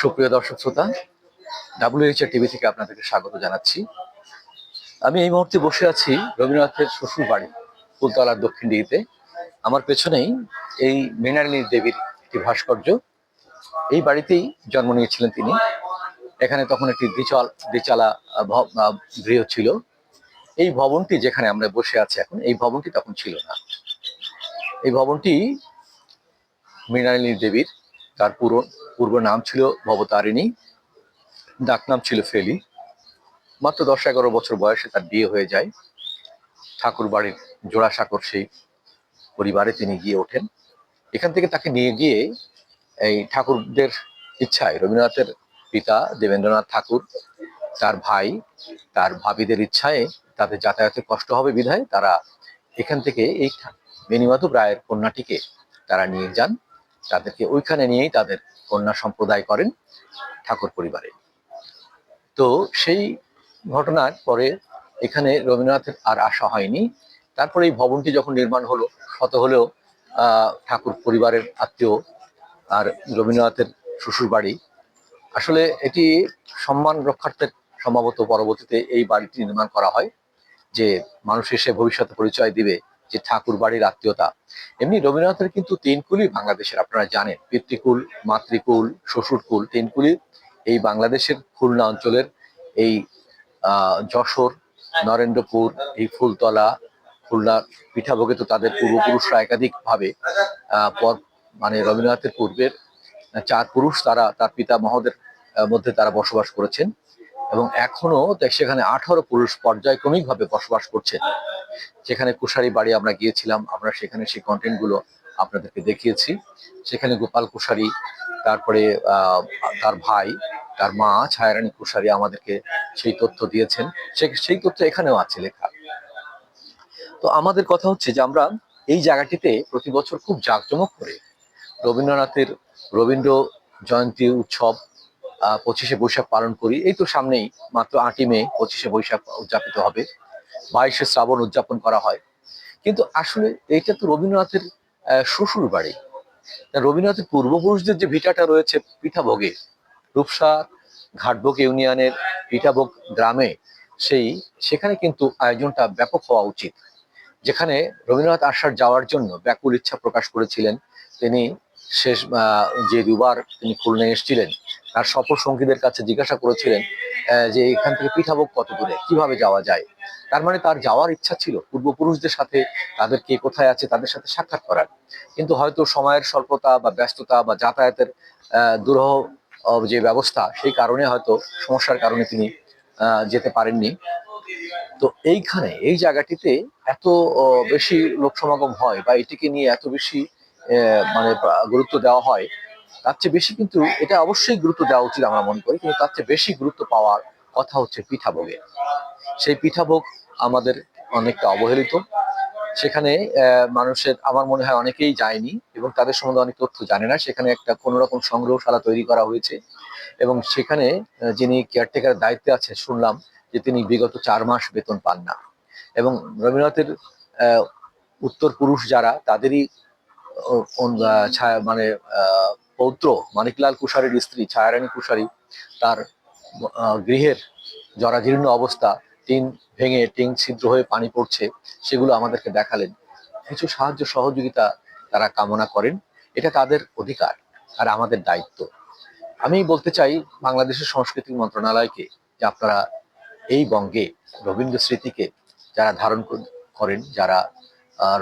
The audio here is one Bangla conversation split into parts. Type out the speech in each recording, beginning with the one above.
সুপ্রিয় দর্শক শ্রোতা ডাব্লিউএইচআর টিভি থেকে আপনাদেরকে স্বাগত জানাচ্ছি। আমি এই মুহূর্তে বসে আছি রবীন্দ্রনাথের শ্বশুর বাড়ি, ফুলতলার দক্ষিণ দিকে আমার পেছনেই এই মৃণালিনী দেবীর একটি ভাস্কর্য। এই বাড়িতেই জন্ম নিয়েছিলেন তিনি। এখানে তখন একটি দ্বিচল, দ্বিচালা গৃহ ছিল। এই ভবনটি যেখানে আমরা বসে আছি এখন, এই ভবনটি তখন ছিল না। এই ভবনটি মৃণালিনী দেবীর, তার পুরো পূর্ব নাম ছিল ভবতারিণী ডাকনাম ছিল ফেলি। মাত্র দশ এগারো বছর বয়সে তার বিয়ে হয়ে যায়। ঠাকুর বাড়ির জোড়াসাঁকর সেই পরিবারে তিনি গিয়ে ওঠেন। এখান থেকে তাকে নিয়ে গিয়ে এই ঠাকুরদের ইচ্ছায় রবীন্দ্রনাথের পিতা দেবেন্দ্রনাথ ঠাকুর, তার ভাই, তার ভাবিদের ইচ্ছায় তাদের যাতায়াতে কষ্ট হবে বিধায় তারা এখান থেকে এই বেনিমাধব রায়ের কন্যাটিকে তারা নিয়ে যান। তাদেরকে ওইখানে নিয়েই তাদের কন্যা সম্প্রদায় করেন ঠাকুর পরিবারে। তো সেই ঘটনার পরে এখানে রবীন্দ্রনাথের আর আসা হয়নি। তারপরে এই ভবনটি যখন নির্মাণ হলো, শত হলেও ঠাকুর পরিবারের আত্মীয় আর রবীন্দ্রনাথের শ্বশুর বাড়ি আসলে এটি সম্মান রক্ষার্থে সম্ভবত পরবর্তীতে এই বাড়িটি নির্মাণ করা হয়, যে মানুষ এসে ভবিষ্যতে পরিচয় দিবে যে ঠাকুর বাড়ির আত্মীয়তা। এমনি রবীন্দ্রনাথের কিন্তু তিন কুলই বাংলাদেশের, আপনারা জানেন। পিতৃকুল, মাতৃকুল, শ্বশুরকুল, তিন কুলই এই বাংলাদেশের খুলনা অঞ্চলের এই যশোর, নরেন্দ্রপুর, এই ফুলতলা, খুলনা পিঠাভোগে তো তাদের পূর্বপুরুষরা একাধিক ভাবে পর মানে রবীন্দ্রনাথের পূর্বের চার পুরুষ তারা, তার পিতা মহোদের মধ্যে তারা বসবাস করেছেন। এবং এখনও সেখানে আঠারো পুরুষ পর্যায়ক্রমিক ভাবে বসবাস করছেন। সেখানে কুশারি বাড়ি আমরা গিয়েছিলাম, আমরা সেখানে সেই কন্টেন্টগুলো আপনাদেরকে দেখিয়েছি। সেখানে গোপাল কুশারি, তারপরে তার ভাই, তার মা, ছায়ারানী কুশারি আমাদেরকে সেই তথ্য দিয়েছেন। সেই তথ্য এখানেও আছে লেখা। তো আমাদের কথা হচ্ছে যে আমরা এই জায়গাটিতে প্রতি বছর খুব জাঁকজমক করে রবীন্দ্রনাথের রবীন্দ্র জয়ন্তী উৎসব পঁচিশে বৈশাখ পালন করি। এই তো সামনেই মাত্র আটই মে পঁচিশে বৈশাখ উদযাপিত হবে। বাইশে শ্রাবণ উদযাপন করা হয়। কিন্তু আসলে এটা তো রবীন্দ্রনাথের শ্বশুর বাড়ি। রবীন্দ্রনাথের পূর্বপুরুষদের যে ভিটাটা রয়েছে পিঠাভোগে রূপসা ঘাটভোগ ইউনিয়নের পিঠাভোগ গ্রামে, সেই, সেখানে কিন্তু আয়োজনটা ব্যাপক হওয়া উচিত। যেখানে রবীন্দ্রনাথ আসার যাওয়ার জন্য ব্যাকুল ইচ্ছা প্রকাশ করেছিলেন। তিনি শেষ যে দুবার তিনি খুলনায় এসেছিলেন তার সফর সঙ্গীদের কাছে জিজ্ঞাসা করেছিলেন যে এখান থেকে পিঠাভোগ কত দূরে কীভাবে যাওয়া যায়? তার মানে তার যাওয়ার ইচ্ছা ছিল। পূর্বপুরুষদের সাথে তাদের কে কোথায় আছে তাদের সাথে সাক্ষাৎ করার। কিন্তু হয়তো সময়ের স্বল্পতা বা ব্যস্ততা বা যাতায়াতের দুরহ যে ব্যবস্থা, সেই কারণে হয়তো সমস্যার কারণে তিনি যেতে পারেননি। তো এইখানে, এই জায়গাটিতে এত বেশি লোক সমাগম হয় বা এটিকে নিয়ে এত বেশি মানে গুরুত্ব দেওয়া হয় তার চেয়ে বেশি কিন্তু এটা অবশ্যই গুরুত্ব দেওয়া উচিত আমরা মনে করি, কিন্তু তার চেয়ে বেশি গুরুত্ব পাওয়ার কথা হচ্ছে পিঠাভোগের। সেই পিঠাভোগ আমাদের অনেকটা অবহেলিত। সেখানে মানুষের, আমার মনে হয় অনেকেই যায়নি এবং তাদের সম্বন্ধে অনেক তথ্য জানে না। সেখানে একটা কোনো রকম সংগ্রহশালা তৈরি করা হয়েছে এবং সেখানে যিনি কেয়ারটেকার দায়িত্বে আছে শুনলাম যে তিনি বিগত চার মাস বেতন পান না। এবং রবীন্দ্রনাথের উত্তর পুরুষ যারা, তাদেরই মানে পৌত্র মানিকলাল কুশারীর স্ত্রী, ছায়ারানী কুশারী তার গৃহের জরাজীর্ণ অবস্থা, টিন ভেঙে টিন ছিদ্র হয়ে পানি পড়ছে, সেগুলো আমাদেরকে দেখালেন। কিছু সাহায্য সহযোগিতা তারা কামনা করেন। এটা তাদের অধিকার আর আমাদের দায়িত্ব। আমি বলতে চাই বাংলাদেশের সংস্কৃতি মন্ত্রণালয়কে যে আপনারা এই বঙ্গে রবীন্দ্র স্মৃতিকে যারা ধারণ করেন, যারা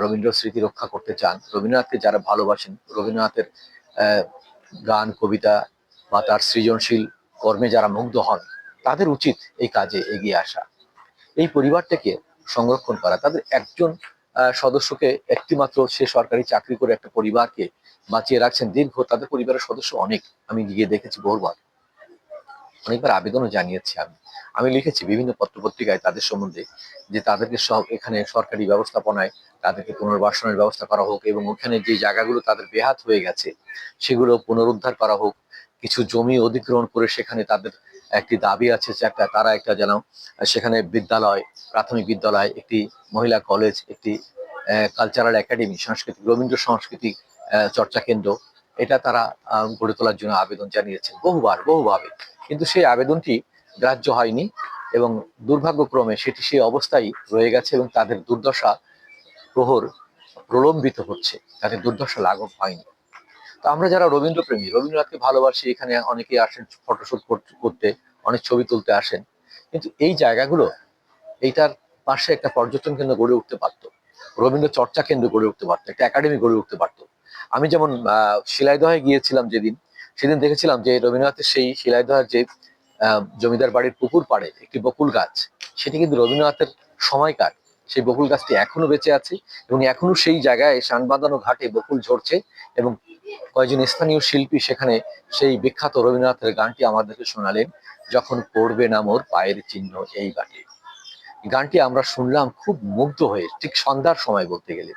রবীন্দ্র স্মৃতি রক্ষা করতে চান, রবীন্দ্রনাথকে যারা ভালোবাসেন, রবীন্দ্রনাথের গান, কবিতা বা তার সৃজনশীল কর্মে যারা মুগ্ধ হন, তাদের উচিত এই কাজে এগিয়ে আসা। এই পরিবারটাকে সংরক্ষণ করা। তাদের একজন সদস্যকে একটিমাত্র সে সরকারি চাকরি করে একটা পরিবারকে বাঁচিয়ে রাখছেন, দীর্ঘ তাদের পরিবারের সদস্য অনেক। আমি গিয়ে দেখেছি বহুবার। অনেকবার আবেদনও জানিয়েছি আমি। আমি লিখেছি বিভিন্ন পত্রপত্রিকায় তাদের সম্বন্ধে যে তাদেরকে সব এখানে সরকারি ব্যবস্থাপনায় তাদেরকে পুনর্বাসনের ব্যবস্থা করা হোক এবং ওখানে যে জায়গাগুলো তাদের বেহাত হয়ে গেছে, সেগুলো পুনরুদ্ধার করা হোক। কিছু জমি অধিগ্রহণ করে সেখানে তাদের একটি দাবি আছে যে একটা, তারা একটা যেন সেখানে বিদ্যালয়, প্রাথমিক বিদ্যালয়, একটি মহিলা কলেজ, একটি কালচারাল একাডেমি সাংস্কৃতিক রবীন্দ্র সাংস্কৃতিক চর্চা কেন্দ্র। এটা তারা গড়ে তোলার জন্য আবেদন জানিয়েছেন। বহুবার, বহুভাবে। কিন্তু সেই আবেদনটি গ্রাহ্য হয়নি এবং দুর্ভাগ্যক্রমে সেটি সেই অবস্থায় রয়ে গেছে এবং তাদের দুর্দশা প্রহর প্রলম্বিত হচ্ছে। তাদের দুর্দশা লাঘব হয়নি। তো আমরা যারা রবীন্দ্রপ্রেমী রবীন্দ্রনাথকে ভালোবাসি এখানে অনেকেই আসেন ফটোশুট করতে অনেক ছবি তুলতে আসেন। কিন্তু এই জায়গাগুলো এইটার পাশে একটা পর্যটন কেন্দ্র গড়ে উঠতে পারতো। রবীন্দ্র চর্চা কেন্দ্র গড়ে উঠতে পারতো একটা একাডেমি গড়ে উঠতে পারতো। আমি যেমন আহ, শিলাইদহে গিয়েছিলাম যেদিন সেদিন দেখেছিলাম যে রবীন্দ্রনাথের সেই শিলাইদহের যে জমিদার বাড়ির পুকুর পাড়ে একটি বকুল গাছ, সেটি কিন্তু রবীন্দ্রনাথের সময়কার সেই বকুল গাছটি এখনও বেঁচে আছে এবং এখনও সেই জায়গায় শান বাঁধানো ঘাটে বকুল ঝরছে এবং কয়েকজন স্থানীয় শিল্পী সেখানে সেই বিখ্যাত রবীন্দ্রনাথের গানটি আমাদেরকে শোনালেন, যখন পড়বে না মোর পায়ের চিহ্ন এই বাটে। গানটি আমরা শুনলাম খুব মুগ্ধ হয়ে, ঠিক সন্ধ্যার সময় বলতে গেলে।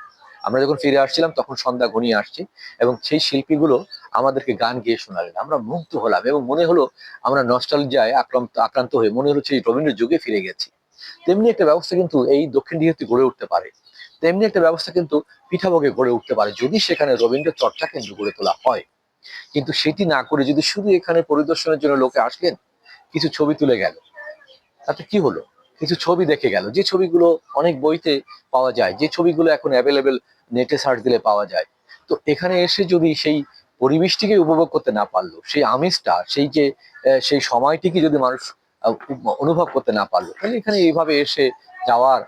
আমরা যখন ফিরে আসছিলাম, তখন সন্ধ্যা ঘনিয়ে আসছে এবং সেই শিল্পীগুলো আমাদেরকে গান গেয়ে শোনালেন। আমরা মুগ্ধ হলাম এবং মনে হলো আমরা নস্টালজিয়ায় আক্রান্ত আক্রান্ত হয়ে মনে হলো সেই রবীন্দ্র যুগে ফিরে গেছি। তেমনি একটা ব্যবস্থা কিন্তু এই দক্ষিণ দিকে গড়ে উঠতে পারে। তেমনি একটা ব্যবস্থা কিন্তু পিঠাভোগে গড়ে উঠতে পারে যদি সেখানে রবীন্দ্র চর্চা কেন্দ্র গড়ে তোলা হয়। কিন্তু সেটি না করে যদি শুধু এখানে পরিদর্শনের জন্য লোকে আসলেন, কিছু ছবি তুলে গেল। তাতে কি হলো? কিছু ছবি দেখে গেল। যে ছবিগুলো অনেক বইতে পাওয়া যায়, যে ছবিগুলো এখন অ্যাভেলেবেল নেটে সার্চ দিলে পাওয়া যায়। তো এখানে এসে যদি সেই পরিবেশটিকে উপভোগ করতে না পারল, সেই আমেজটা, সেই যে সেই সময়টিকে যদি মানুষ অনুভব করতে না পারল, তাহলে এখানে এইভাবে এসে যাওয়ার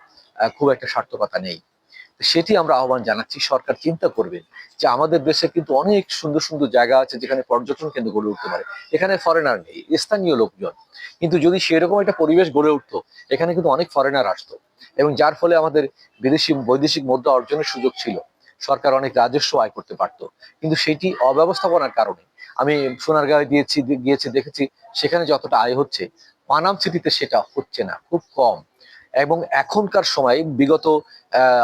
খুব একটা সার্থকতা নেই। সেটি আমরা আহ্বান জানাচ্ছি, সরকার চিন্তা করবেন যে আমাদের দেশে কিন্তু অনেক সুন্দর সুন্দর জায়গা আছে যেখানে পর্যটন কেন্দ্র গড়ে উঠতে পারে। এখানে ফরেনার নেই, স্থানীয় লোকজন। কিন্তু যদি সেরকম একটা পরিবেশ গড়ে উঠতো, এখানে কিন্তু অনেক ফরেনার আসতো। এবং যার ফলে আমাদের বিদেশি, বৈদেশিক মুদ্রা অর্জনের সুযোগ ছিল। সরকার অনেক রাজস্ব আয় করতে পারতো। কিন্তু সেটি অব্যবস্থাপনার কারণে। আমি সোনারগাঁয়ে দিয়েছি, গিয়েছি, দেখেছি, সেখানে যতটা আয় হচ্ছে, পানাম সিটিতে সেটা হচ্ছে না, খুব কম। এবং এখনকার সময়, বিগত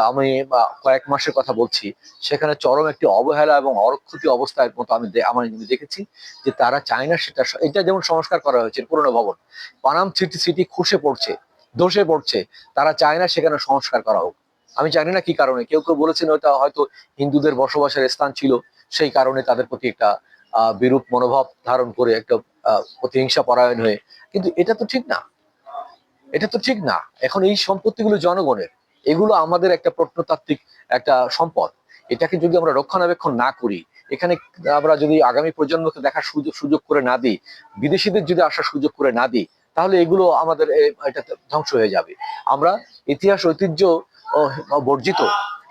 আমি কয়েক মাসের কথা বলছি, সেখানে চরম একটি অবহেলা এবং অরক্ষতি অবস্থার মতো আমি দে- আমি দেখেছি যে তারা চায় না সেটা এটা যেমন সংস্কার করা হয়েছে, পুরনো ভবন, পানাম সিটি সিটি খসে পড়ছে, ধসে পড়ছে, তারা চায় না সেখানে সংস্কার করা হোক। আমি জানি না কি কারণে, কেউ কেউ বলেছেন ওটা হয়তো হিন্দুদের বসবাসের স্থান ছিল, সেই কারণে তাদের প্রতি একটা বিরূপ মনোভাব ধারণ করে একটা প্রতিহিংসা পরায়ণ হয়ে, কিন্তু এটা তো ঠিক না। এটা তো ঠিক না। এখন এই সম্পত্তিগুলো জনগণের, এগুলো আমাদের একটা প্রত্নতাত্ত্বিক একটা সম্পদ। এটাকে যদি আমরা রক্ষণাবেক্ষণ না করি, এখানে আমরা যদি আগামী প্রজন্মকে দেখার সুযোগ সুযোগ করে না দিই, বিদেশিদের যদি আসার সুযোগ করে না দিই, তাহলে এগুলো আমাদের এটা ধ্বংস হয়ে যাবে। আমরা ইতিহাস, ঐতিহ্য বর্জিত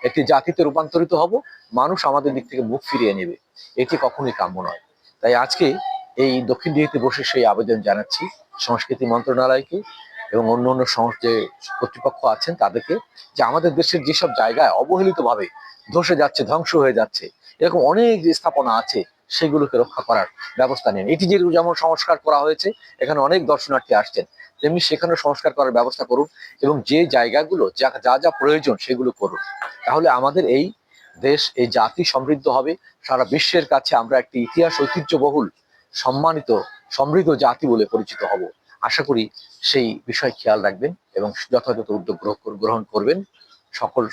একটি জাতিতে রূপান্তরিত হব, মানুষ আমাদের দিক থেকে মুখ ফিরিয়ে নেবে। এটি কখনোই কাম্য নয়। তাই আজকে এই দক্ষিণ দিঘিতে বসে সেই আবেদন জানাচ্ছি। সংস্কৃতি মন্ত্রণালয়কে এবং অন্য অন্য যে কর্তৃপক্ষ আছেন তাদেরকে, যে আমাদের দেশের যেসব জায়গায় অবহেলিতভাবে ধসে যাচ্ছে, ধ্বংস হয়ে যাচ্ছে, এরকম অনেক যে স্থাপনা আছে, সেগুলোকে রক্ষা করার ব্যবস্থা নেন। এটি যে যেমন সংস্কার করা হয়েছে, এখানে অনেক দর্শনার্থী আসছেন, তেমনি সেখানে সংস্কার করার ব্যবস্থা করুন এবং যে জায়গাগুলো যা যা যা প্রয়োজন সেগুলো করুন। তাহলে আমাদের এই দেশ, এই জাতি সমৃদ্ধ হবে। সারা বিশ্বের কাছে আমরা একটি ইতিহাস ঐতিহ্যবহুল, সম্মানিত, সমৃদ্ধ জাতি বলে পরিচিত হব। আশা করি সেই বিষয় খেয়াল রাখবেন এবং যথাযথ উদ্যোগ গ্রহ- গ্রহণ করবেন। সকল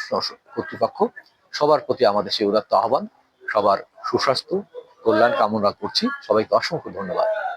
কর্তৃপক্ষ, সবার প্রতি আমাদের সেই উদাত্ত আহ্বান। সবার সুস্বাস্থ্য, কল্যাণ কামনা করছি। সবাইকে অসংখ্য ধন্যবাদ।